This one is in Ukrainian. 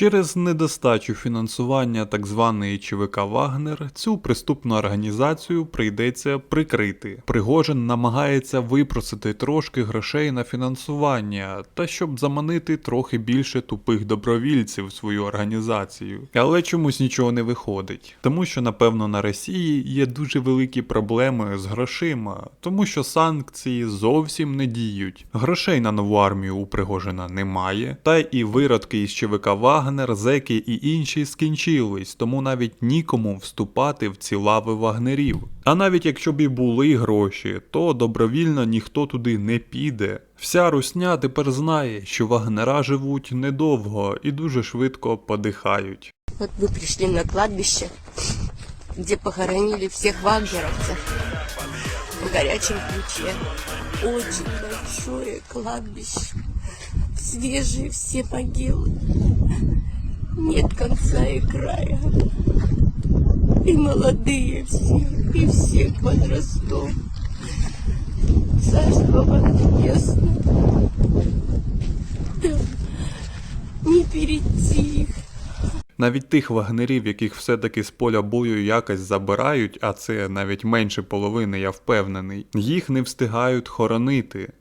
Через недостачу фінансування так званої ЧВК Вагнер цю преступну організацію прийдеться прикрити. Пригожин намагається випросити трошки грошей на фінансування та щоб заманити трохи більше тупих добровільців в свою організацію. Але чомусь нічого не виходить, тому що напевно на Росії є дуже великі проблеми з грошима, тому що санкції зовсім не діють. Грошей на нову армію у Пригожина немає, та і виродки із ЧВК Вагнер, зеки і інші скінчились, тому навіть нікому вступати в ці лави вагнерів. А навіть якщо б і були гроші, то добровільно ніхто туди не піде. Вся русня тепер знає, що вагнера живуть недовго і дуже швидко подихають. Вот мы пришли на кладбище, где похоронили всех вагнеровцев в горячем ключе. Большое кладбище, свежие все могилы, нет конца и края. И молодые все, и всех возрастов. Царство вам небесное. Да, не перейти их. Навіть тих вагнерів, яких все-таки з поля бою якось забирають, а це навіть менше половини, я впевнений, їх не встигають хоронити.